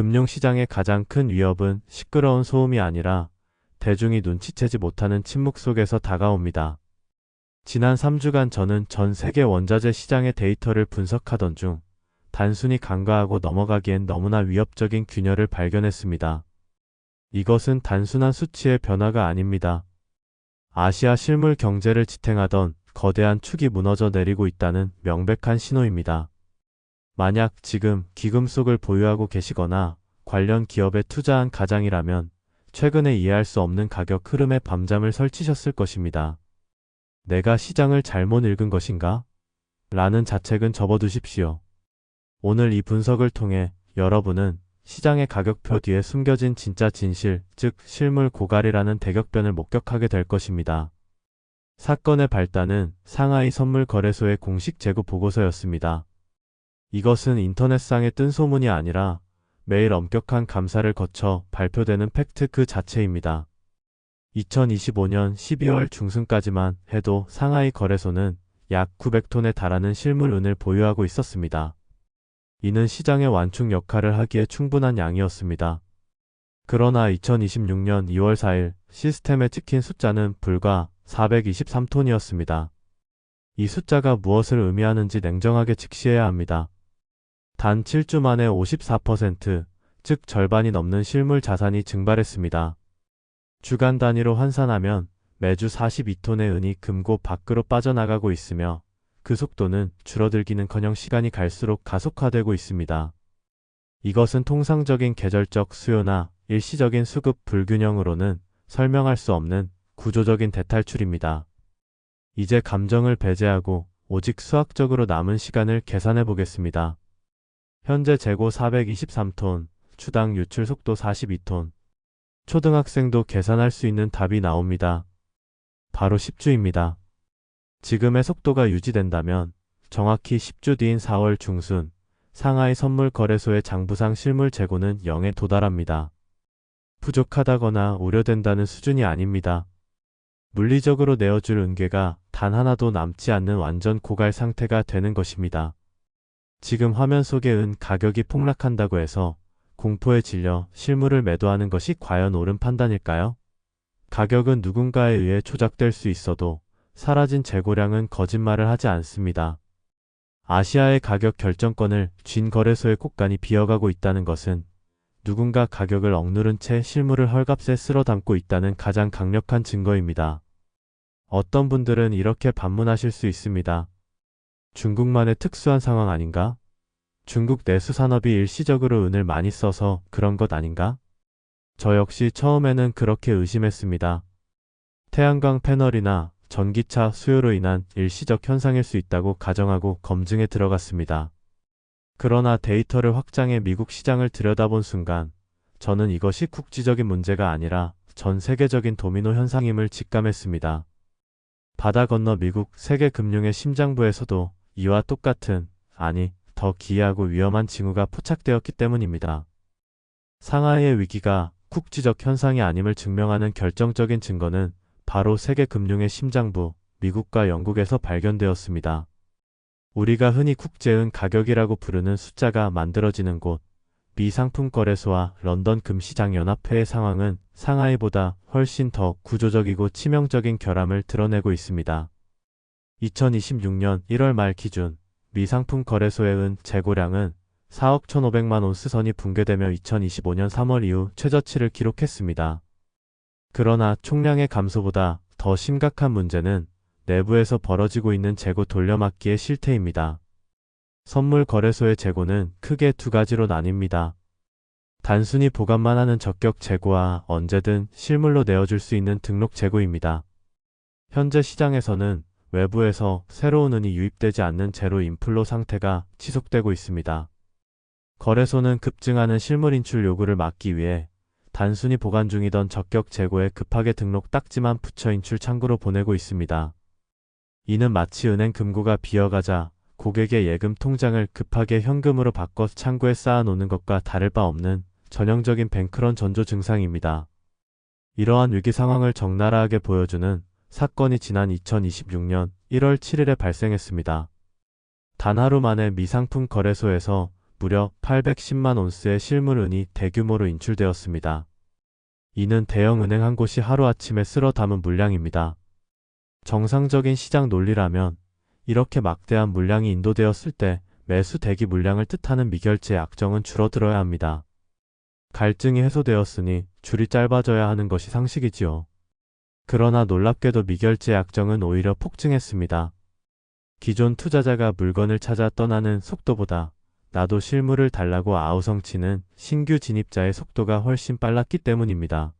금융시장의 가장 큰 위협은 시끄러운 소음이 아니라 대중이 눈치채지 못하는 침묵 속에서 다가옵니다. 지난 3주간 저는 전 세계 원자재 시장의 데이터를 분석하던 중 단순히 간과하고 넘어가기엔 너무나 위협적인 균열을 발견했습니다. 이것은 단순한 수치의 변화가 아닙니다. 아시아 실물 경제를 지탱하던 거대한 축이 무너져 내리고 있다는 명백한 신호입니다. 만약 지금 기금속을 보유하고 계시거나 관련 기업에 투자한 가장이라면 최근에 이해할 수 없는 가격 흐름에 밤잠을 설치셨을 것입니다. 내가 시장을 잘못 읽은 것인가? 라는 자책은 접어두십시오. 오늘 이 분석을 통해 여러분은 시장의 가격표 뒤에 숨겨진 진짜 진실, 즉 실물 고갈이라는 대격변을 목격하게 될 것입니다. 사건의 발단은 상하이 선물 거래소의 공식 재고 보고서였습니다. 이것은 인터넷상에 뜬 소문이 아니라 매일 엄격한 감사를 거쳐 발표되는 팩트 그 자체입니다. 2025년 12월 중순까지만 해도 상하이 거래소는 약 900톤에 달하는 실물 은을 보유하고 있었습니다. 이는 시장의 완충 역할을 하기에 충분한 양이었습니다. 그러나 2026년 2월 4일 시스템에 찍힌 숫자는 불과 423톤이었습니다. 이 숫자가 무엇을 의미하는지 냉정하게 직시해야 합니다. 단 7주 만에 54%, 즉 절반이 넘는 실물 자산이 증발했습니다. 주간 단위로 환산하면 매주 42톤의 은이 금고 밖으로 빠져나가고 있으며 그 속도는 줄어들기는커녕 시간이 갈수록 가속화되고 있습니다. 이것은 통상적인 계절적 수요나 일시적인 수급 불균형으로는 설명할 수 없는 구조적인 대탈출입니다. 이제 감정을 배제하고 오직 수학적으로 남은 시간을 계산해 보겠습니다. 현재 재고 423톤, 추당 유출 속도 42톤. 초등학생도 계산할 수 있는 답이 나옵니다. 바로 10주입니다. 지금의 속도가 유지된다면 정확히 10주 뒤인 4월 중순 상하이 선물 거래소의 장부상 실물 재고는 0에 도달합니다. 부족하다거나 우려된다는 수준이 아닙니다. 물리적으로 내어줄 은괴가 단 하나도 남지 않는 완전 고갈 상태가 되는 것입니다. 지금 화면 속의 은 가격이 폭락한다고 해서 공포에 질려 실물을 매도하는 것이 과연 옳은 판단일까요? 가격은 누군가에 의해 조작될 수 있어도 사라진 재고량은 거짓말을 하지 않습니다. 아시아의 가격 결정권을 쥔 거래소의 곳간이 비어가고 있다는 것은 누군가 가격을 억누른 채 실물을 헐값에 쓸어 담고 있다는 가장 강력한 증거입니다. 어떤 분들은 이렇게 반문하실 수 있습니다. 중국만의 특수한 상황 아닌가? 중국 내수 산업이 일시적으로 은을 많이 써서 그런 것 아닌가? 저 역시 처음에는 그렇게 의심했습니다. 태양광 패널이나 전기차 수요로 인한 일시적 현상일 수 있다고 가정하고 검증에 들어갔습니다. 그러나 데이터를 확장해 미국 시장을 들여다본 순간 저는 이것이 국지적인 문제가 아니라 전 세계적인 도미노 현상임을 직감했습니다. 바다 건너 미국 세계 금융의 심장부에서도 이와 똑같은, 아니, 더 기이하고 위험한 징후가 포착되었기 때문입니다. 상하이의 위기가 국지적 현상이 아님을 증명하는 결정적인 증거는 바로 세계 금융의 심장부, 미국과 영국에서 발견되었습니다. 우리가 흔히 국제은 가격이라고 부르는 숫자가 만들어지는 곳, 미 상품 거래소와 런던 금시장 연합회의 상황은 상하이보다 훨씬 더 구조적이고 치명적인 결함을 드러내고 있습니다. 2026년 1월 말 기준 미 상품 거래소의 은 재고량은 4억 1,500만 온스 선이 붕괴되며 2025년 3월 이후 최저치를 기록했습니다. 그러나 총량의 감소보다 더 심각한 문제는 내부에서 벌어지고 있는 재고 돌려막기의 실태입니다. 선물 거래소의 재고는 크게 두 가지로 나뉩니다. 단순히 보관만 하는 적격 재고와 언제든 실물로 내어줄 수 있는 등록 재고입니다. 현재 시장에서는 외부에서 새로운 은이 유입되지 않는 제로 인플로 상태가 지속되고 있습니다. 거래소는 급증하는 실물 인출 요구를 막기 위해 단순히 보관 중이던 적격 재고에 급하게 등록 딱지만 붙여 인출 창구로 보내고 있습니다. 이는 마치 은행 금고가 비어가자 고객의 예금 통장을 급하게 현금으로 바꿔 창구에 쌓아놓는 것과 다를 바 없는 전형적인 뱅크런 전조 증상입니다. 이러한 위기 상황을 적나라하게 보여주는 사건이 지난 2026년 1월 7일에 발생했습니다. 단 하루 만에 미상품 거래소에서 무려 810만 온스의 실물 은이 대규모로 인출되었습니다. 이는 대형 은행 한 곳이 하루아침에 쓸어 담은 물량입니다. 정상적인 시장 논리라면 이렇게 막대한 물량이 인도되었을 때 매수 대기 물량을 뜻하는 미결제 약정은 줄어들어야 합니다. 갈증이 해소되었으니 줄이 짧아져야 하는 것이 상식이지요. 그러나 놀랍게도 미결제 약정은 오히려 폭증했습니다. 기존 투자자가 물건을 찾아 떠나는 속도보다 나도 실물을 달라고 아우성치는 신규 진입자의 속도가 훨씬 빨랐기 때문입니다.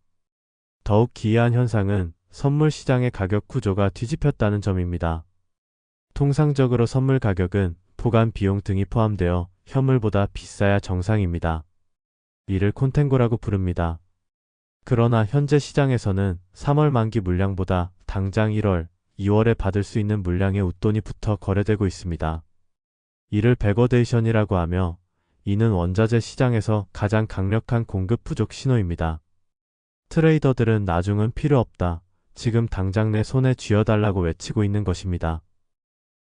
더욱 기이한 현상은 선물 시장의 가격 구조가 뒤집혔다는 점입니다. 통상적으로 선물 가격은 보관 비용 등이 포함되어 현물보다 비싸야 정상입니다. 이를 콘텐고라고 부릅니다. 그러나 현재 시장에서는 3월 만기 물량보다 당장 1월, 2월에 받을 수 있는 물량의 웃돈이 붙어 거래되고 있습니다. 이를 베거데이션이라고 하며 이는 원자재 시장에서 가장 강력한 공급 부족 신호입니다. 트레이더들은 나중은 필요 없다. 지금 당장 내 손에 쥐어달라고 외치고 있는 것입니다.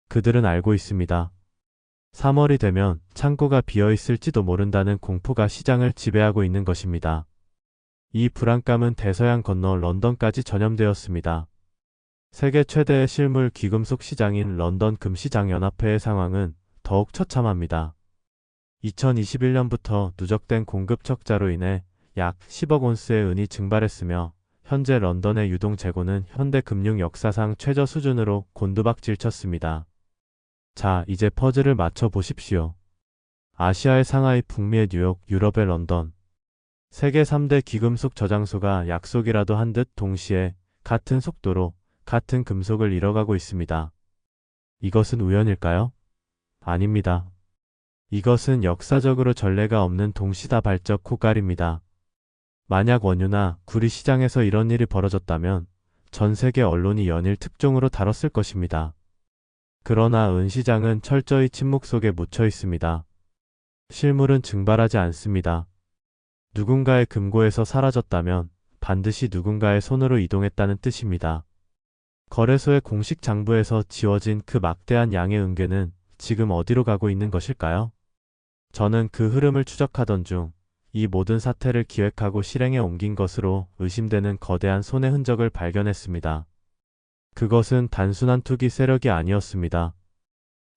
그들은 알고 있습니다. 3월이 되면 창고가 비어 있을지도 모른다는 공포가 시장을 지배하고 있는 것입니다. 이 불안감은 대서양 건너 런던까지 전염되었습니다. 세계 최대의 실물 귀금속 시장인 런던 금시장연합회의 상황은 더욱 처참합니다. 2021년부터 누적된 공급 척자로 인해 약 10억 온스의 은이 증발했으며 현재 런던의 유동 재고는 현대 금융 역사상 최저 수준으로 곤두박질 쳤습니다. 자, 이제 퍼즐을 맞춰 보십시오. 아시아의 상하이, 북미의 뉴욕, 유럽의 런던. 세계 3대 귀금속 저장소가 약속이라도 한 듯 동시에 같은 속도로 같은 금속을 잃어가고 있습니다. 이것은 우연일까요? 아닙니다. 이것은 역사적으로 전례가 없는 동시다발적 호갈입니다. 만약 원유나 구리 시장에서 이런 일이 벌어졌다면 전 세계 언론이 연일 특종으로 다뤘을 것입니다. 그러나 은 시장은 철저히 침묵 속에 묻혀 있습니다. 실물은 증발하지 않습니다. 누군가의 금고에서 사라졌다면 반드시 누군가의 손으로 이동했다는 뜻입니다. 거래소의 공식 장부에서 지워진 그 막대한 양의 은괴는 지금 어디로 가고 있는 것일까요? 저는 그 흐름을 추적하던 중 이 모든 사태를 기획하고 실행에 옮긴 것으로 의심되는 거대한 손의 흔적을 발견했습니다. 그것은 단순한 투기 세력이 아니었습니다.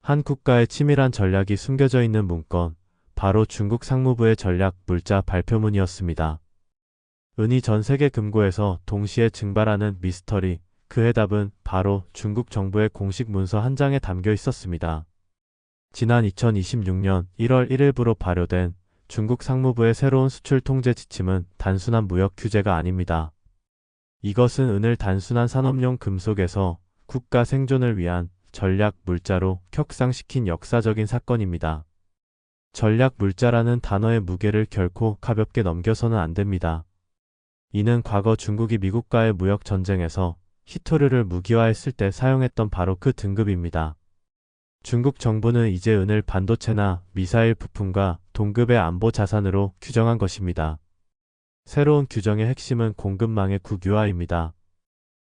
한 국가의 치밀한 전략이 숨겨져 있는 문건, 바로 중국 상무부의 전략 물자 발표문이었습니다. 은이 전 세계 금고에서 동시에 증발하는 미스터리, 그 해답은 바로 중국 정부의 공식 문서 한 장에 담겨 있었습니다. 지난 2026년 1월 1일부로 발효된 중국 상무부의 새로운 수출 통제 지침은 단순한 무역 규제가 아닙니다. 이것은 은을 단순한 산업용 금속에서 국가 생존을 위한 전략 물자로 격상시킨 역사적인 사건입니다. 전략 물자라는 단어의 무게를 결코 가볍게 넘겨서는 안 됩니다. 이는 과거 중국이 미국과의 무역 전쟁에서 히토르를 무기화했을 때 사용했던 바로 그 등급입니다. 중국 정부는 이제 은을 반도체나 미사일 부품과 동급의 안보 자산으로 규정한 것입니다. 새로운 규정의 핵심은 공급망의 국유화입니다.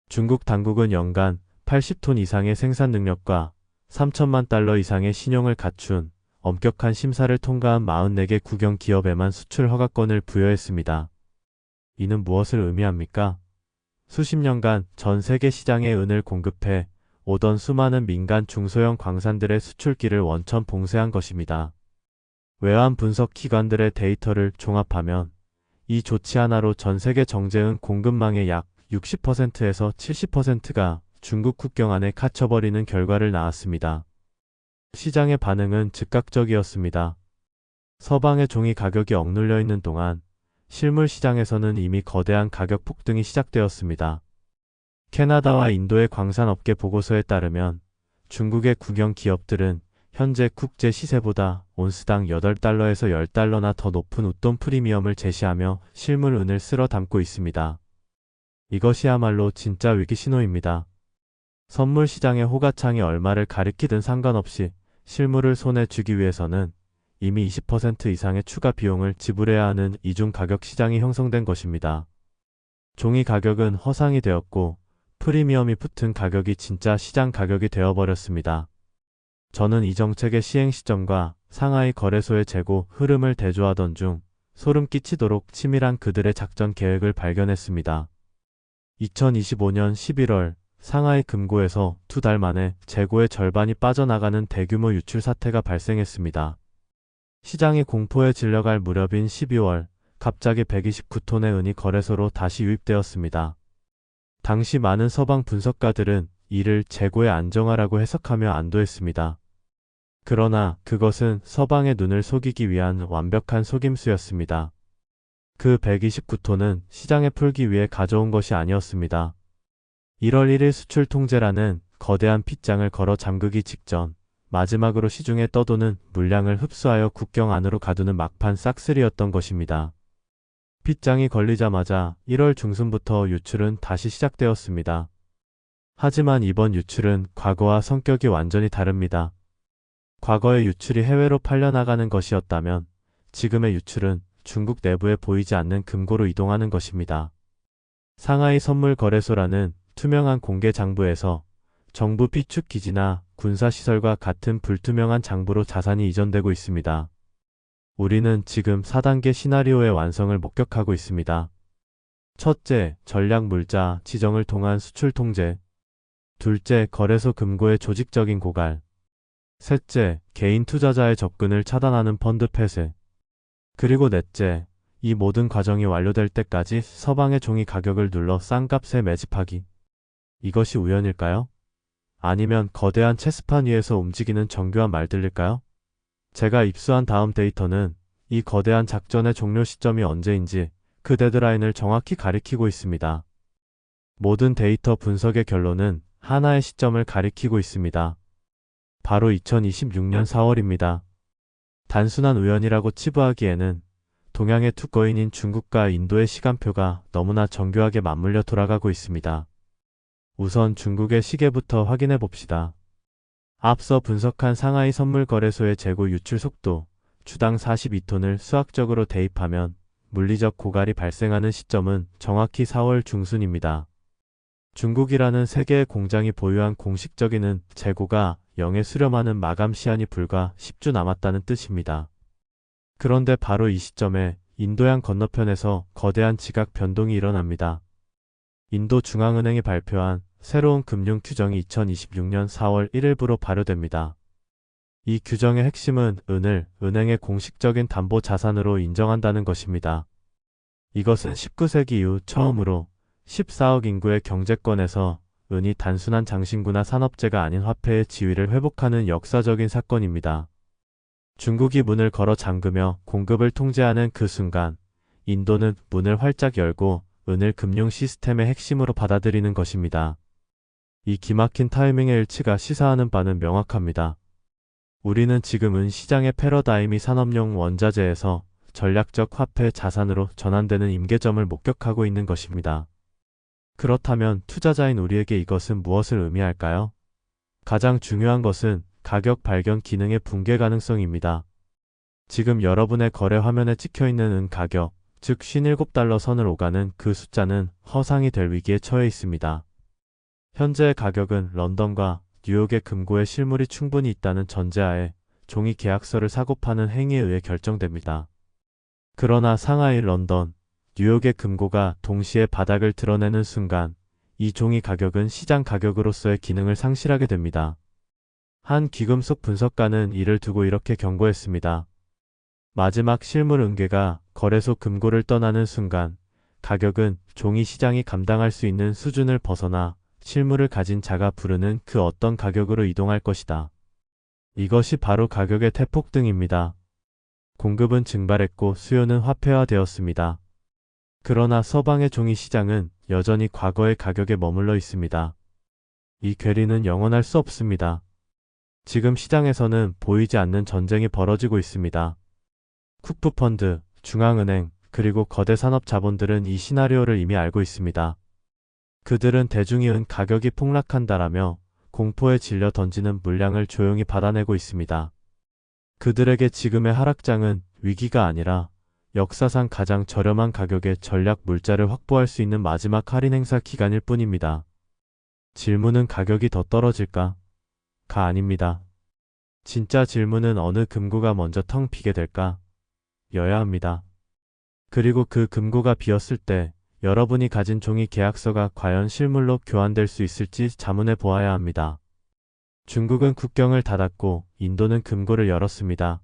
중국 당국은 연간 80톤 이상의 생산 능력과 3천만 달러 이상의 신용을 갖춘 엄격한 심사를 통과한 44개 국영 기업에만 수출 허가권을 부여했습니다. 이는 무엇을 의미합니까? 수십 년간 전 세계 시장에 은을 공급해 오던 수많은 민간 중소형 광산들의 수출기를 원천 봉쇄한 것입니다. 외환 분석 기관들의 데이터를 종합하면 이 조치 하나로 전 세계 정제은 공급망의 약 60%에서 70%가 중국 국경 안에 갇혀버리는 결과를 낳았습니다. 시장의 반응은 즉각적이었습니다. 서방의 종이 가격이 억눌려 있는 동안 실물 시장에서는 이미 거대한 가격 폭등이 시작되었습니다. 캐나다와 인도의 광산업계 보고서에 따르면 중국의 국영 기업들은 현재 국제 시세보다 온스당 8달러에서 10달러나 더 높은 웃돈 프리미엄을 제시하며 실물 은을 쓸어 담고 있습니다. 이것이야말로 진짜 위기 신호입니다. 선물 시장의 호가창이 얼마를 가리키든 상관없이 실물을 손에 쥐기 위해서는 이미 20% 이상의 추가 비용을 지불해야 하는 이중 가격 시장이 형성된 것입니다. 종이 가격은 허상이 되었고 프리미엄이 붙은 가격이 진짜 시장 가격이 되어버렸습니다. 저는 이 정책의 시행 시점과 상하이 거래소의 재고 흐름을 대조하던 중 소름 끼치도록 치밀한 그들의 작전 계획을 발견했습니다. 2025년 11월 상하이 금고에서 두 달 만에 재고의 절반이 빠져나가는 대규모 유출 사태가 발생했습니다. 시장이 공포에 질려갈 무렵인 12월 갑자기 129톤의 은이 거래소로 다시 유입되었습니다. 당시 많은 서방 분석가들은 이를 재고의 안정화라고 해석하며 안도했습니다. 그러나 그것은 서방의 눈을 속이기 위한 완벽한 속임수였습니다. 그 129톤은 시장에 풀기 위해 가져온 것이 아니었습니다. 1월 1일 수출 통제라는 거대한 핏장을 걸어 잠그기 직전 마지막으로 시중에 떠도는 물량을 흡수하여 국경 안으로 가두는 막판 싹쓸이였던 것입니다. 핏장이 걸리자마자 1월 중순부터 유출은 다시 시작되었습니다. 하지만 이번 유출은 과거와 성격이 완전히 다릅니다. 과거의 유출이 해외로 팔려나가는 것이었다면 지금의 유출은 중국 내부에 보이지 않는 금고로 이동하는 것입니다. 상하이 선물 거래소라는 투명한 공개 장부에서 정부 피축 기지나 군사시설과 같은 불투명한 장부로 자산이 이전되고 있습니다. 우리는 지금 4단계 시나리오의 완성을 목격하고 있습니다. 첫째, 전략 물자 지정을 통한 수출 통제. 둘째, 거래소 금고의 조직적인 고갈. 셋째, 개인 투자자의 접근을 차단하는 펀드 폐쇄. 그리고 넷째, 이 모든 과정이 완료될 때까지 서방의 종이 가격을 눌러 싼값에 매집하기. 이것이 우연일까요? 아니면 거대한 체스판 위에서 움직이는 정교한 말들일까요? 제가 입수한 다음 데이터는 이 거대한 작전의 종료 시점이 언제인지 그 데드라인을 정확히 가리키고 있습니다. 모든 데이터 분석의 결론은 하나의 시점을 가리키고 있습니다. 바로 2026년 4월입니다. 단순한 우연이라고 치부하기에는 동양의 투거인인 중국과 인도의 시간표가 너무나 정교하게 맞물려 돌아가고 있습니다. 우선 중국의 시계부터 확인해 봅시다. 앞서 분석한 상하이 선물 거래소의 재고 유출 속도, 주당 42톤을 수학적으로 대입하면 물리적 고갈이 발생하는 시점은 정확히 4월 중순입니다. 중국이라는 세계의 공장이 보유한 공식적인 재고가 0에 수렴하는 마감 시한이 불과 10주 남았다는 뜻입니다. 그런데 바로 이 시점에 인도양 건너편에서 거대한 지각 변동이 일어납니다. 인도 중앙은행이 발표한 새로운 금융 규정이 2026년 4월 1일부로 발효됩니다. 이 규정의 핵심은 은을 은행의 공식적인 담보 자산으로 인정한다는 것입니다. 이것은 19세기 이후 처음으로 14억 인구의 경제권에서 은이 단순한 장신구나 산업재가 아닌 화폐의 지위를 회복하는 역사적인 사건입니다. 중국이 문을 걸어 잠그며 공급을 통제하는 그 순간 인도는 문을 활짝 열고 은을 금융 시스템의 핵심으로 받아들이는 것입니다. 이 기막힌 타이밍의 일치가 시사하는 바는 명확합니다. 우리는 지금은 시장의 패러다임이 산업용 원자재에서 전략적 화폐 자산으로 전환되는 임계점을 목격하고 있는 것입니다. 그렇다면 투자자인 우리에게 이것은 무엇을 의미할까요? 가장 중요한 것은 가격 발견 기능의 붕괴 가능성입니다. 지금 여러분의 거래 화면에 찍혀 있는 은 가격, 즉 57달러 선을 오가는 그 숫자는 허상이 될 위기에 처해 있습니다. 현재의 가격은 런던과 뉴욕의 금고에 실물이 충분히 있다는 전제하에 종이 계약서를 사고 파는 행위에 의해 결정됩니다. 그러나 상하이, 런던, 뉴욕의 금고가 동시에 바닥을 드러내는 순간 이 종이 가격은 시장 가격으로서의 기능을 상실하게 됩니다. 한 기금속 분석가는 이를 두고 이렇게 경고했습니다. 마지막 실물 은괴가 거래소 금고를 떠나는 순간 가격은 종이 시장이 감당할 수 있는 수준을 벗어나 실물을 가진 자가 부르는 그 어떤 가격으로 이동할 것이다. 이것이 바로 가격의 태폭 등입니다. 공급은 증발했고 수요는 화폐화되었습니다. 그러나 서방의 종이 시장은 여전히 과거의 가격에 머물러 있습니다. 이 괴리는 영원할 수 없습니다. 지금 시장에서는 보이지 않는 전쟁이 벌어지고 있습니다. 쿠프펀드, 중앙은행, 그리고 거대 산업 자본들은 이 시나리오를 이미 알고 있습니다. 그들은 대중이 은 가격이 폭락한다라며 공포에 질려 던지는 물량을 조용히 받아내고 있습니다. 그들에게 지금의 하락장은 위기가 아니라 역사상 가장 저렴한 가격의 전략 물자를 확보할 수 있는 마지막 할인 행사 기간일 뿐입니다. 질문은 가격이 더 떨어질까? 가 아닙니다. 진짜 질문은 어느 금고가 먼저 텅 비게 될까? 여야 합니다. 그리고 그 금고가 비었을 때 여러분이 가진 종이 계약서가 과연 실물로 교환될 수 있을지 자문해 보아야 합니다. 중국은 국경을 닫았고 인도는 금고를 열었습니다.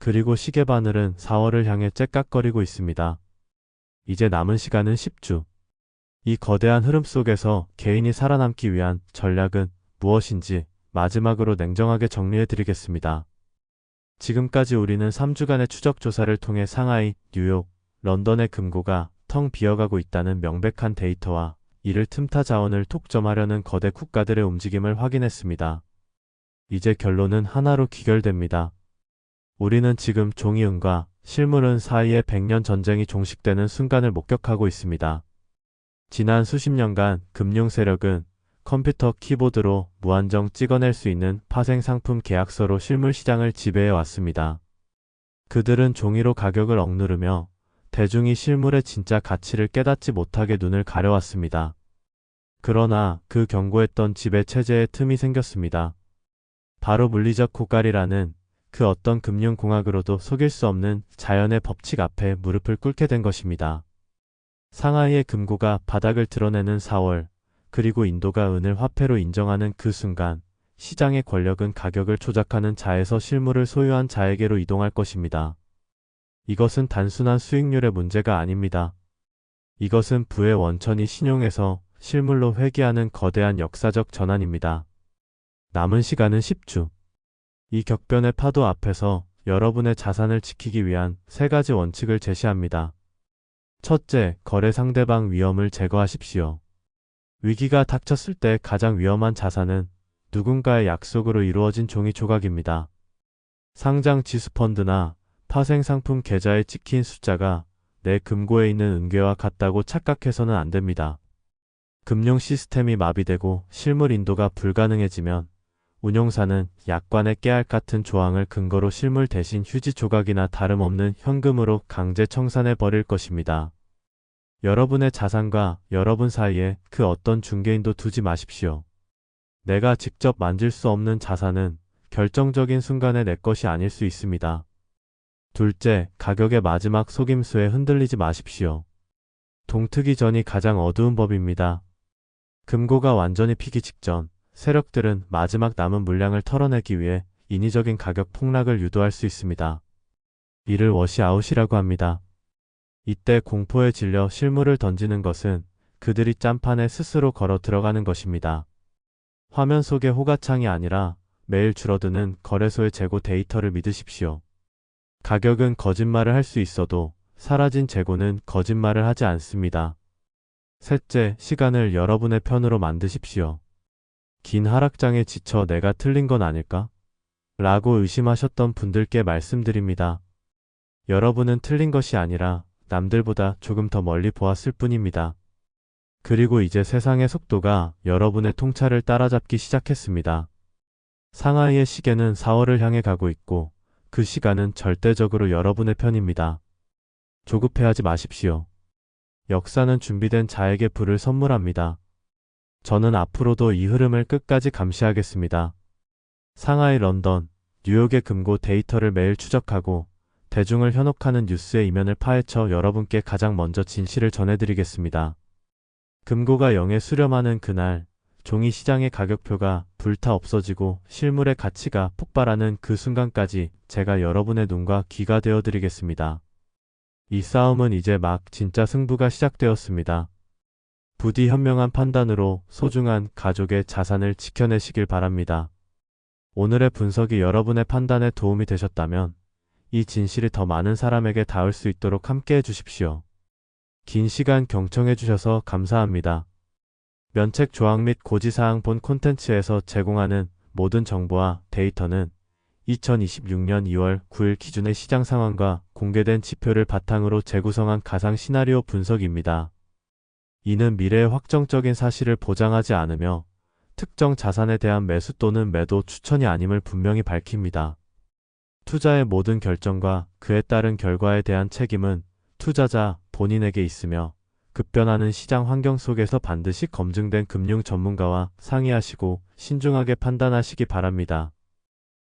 그리고 시계 바늘은 4월을 향해 째깍거리고 있습니다. 이제 남은 시간은 10주. 이 거대한 흐름 속에서 개인이 살아남기 위한 전략은 무엇인지 마지막으로 냉정하게 정리해 드리겠습니다. 지금까지 우리는 3주간의 추적 조사를 통해 상하이, 뉴욕, 런던의 금고가 텅 비어가고 있다는 명백한 데이터와 이를 틈타 자원을 독점하려는 거대 국가들의 움직임을 확인했습니다. 이제 결론은 하나로 귀결됩니다. 우리는 지금 종이은과 실물은 사이에 100년 전쟁이 종식되는 순간을 목격하고 있습니다. 지난 수십 년간 금융 세력은 컴퓨터 키보드로 무한정 찍어낼 수 있는 파생 상품 계약서로 실물 시장을 지배해 왔습니다. 그들은 종이로 가격을 억누르며 대중이 실물의 진짜 가치를 깨닫지 못하게 눈을 가려왔습니다. 그러나 그 경고했던 지배 체제에 틈이 생겼습니다. 바로 물리적 고갈이라는 그 어떤 금융공학으로도 속일 수 없는 자연의 법칙 앞에 무릎을 꿇게 된 것입니다. 상하이의 금고가 바닥을 드러내는 4월, 그리고 인도가 은을 화폐로 인정하는 그 순간, 시장의 권력은 가격을 조작하는 자에서 실물을 소유한 자에게로 이동할 것입니다. 이것은 단순한 수익률의 문제가 아닙니다. 이것은 부의 원천이 신용에서 실물로 회귀하는 거대한 역사적 전환입니다. 남은 시간은 10주. 이 격변의 파도 앞에서 여러분의 자산을 지키기 위한 세 가지 원칙을 제시합니다. 첫째, 거래 상대방 위험을 제거하십시오. 위기가 닥쳤을 때 가장 위험한 자산은 누군가의 약속으로 이루어진 종이 조각입니다. 상장 지수펀드나 파생 상품 계좌에 찍힌 숫자가 내 금고에 있는 은괴와 같다고 착각해서는 안 됩니다. 금융 시스템이 마비되고 실물 인도가 불가능해지면 운용사는 약관의 깨알 같은 조항을 근거로 실물 대신 휴지 조각이나 다름없는 현금으로 강제 청산해 버릴 것입니다. 여러분의 자산과 여러분 사이에 그 어떤 중개인도 두지 마십시오. 내가 직접 만질 수 없는 자산은 결정적인 순간에 내 것이 아닐 수 있습니다. 둘째, 가격의 마지막 속임수에 흔들리지 마십시오. 동트기 전이 가장 어두운 법입니다. 금고가 완전히 피기 직전, 세력들은 마지막 남은 물량을 털어내기 위해 인위적인 가격 폭락을 유도할 수 있습니다. 이를 워시아웃이라고 합니다. 이때 공포에 질려 실물을 던지는 것은 그들이 짠판에 스스로 걸어 들어가는 것입니다. 화면 속의 호가창이 아니라 매일 줄어드는 거래소의 재고 데이터를 믿으십시오. 가격은 거짓말을 할 수 있어도 사라진 재고는 거짓말을 하지 않습니다. 셋째, 시간을 여러분의 편으로 만드십시오. 긴 하락장에 지쳐 내가 틀린 건 아닐까? 라고 의심하셨던 분들께 말씀드립니다. 여러분은 틀린 것이 아니라 남들보다 조금 더 멀리 보았을 뿐입니다. 그리고 이제 세상의 속도가 여러분의 통찰을 따라잡기 시작했습니다. 상하이의 시계는 4월을 향해 가고 있고 그 시간은 절대적으로 여러분의 편입니다. 조급해하지 마십시오. 역사는 준비된 자에게 불을 선물합니다. 저는 앞으로도 이 흐름을 끝까지 감시하겠습니다. 상하이, 런던, 뉴욕의 금고 데이터를 매일 추적하고 대중을 현혹하는 뉴스의 이면을 파헤쳐 여러분께 가장 먼저 진실을 전해드리겠습니다. 금고가 0에 수렴하는 그날, 종이 시장의 가격표가 불타 없어지고 실물의 가치가 폭발하는 그 순간까지 제가 여러분의 눈과 귀가 되어 드리겠습니다. 이 싸움은 이제 막 진짜 승부가 시작되었습니다. 부디 현명한 판단으로 소중한 가족의 자산을 지켜내시길 바랍니다. 오늘의 분석이 여러분의 판단에 도움이 되셨다면 이 진실이 더 많은 사람에게 닿을 수 있도록 함께 해 주십시오. 긴 시간 경청해 주셔서 감사합니다. 면책 조항 및 고지사항 본 콘텐츠에서 제공하는 모든 정보와 데이터는 2026년 2월 9일 기준의 시장 상황과 공개된 지표를 바탕으로 재구성한 가상 시나리오 분석입니다. 이는 미래의 확정적인 사실을 보장하지 않으며 특정 자산에 대한 매수 또는 매도 추천이 아님을 분명히 밝힙니다. 투자의 모든 결정과 그에 따른 결과에 대한 책임은 투자자 본인에게 있으며 급변하는 시장 환경 속에서 반드시 검증된 금융 전문가와 상의하시고 신중하게 판단하시기 바랍니다.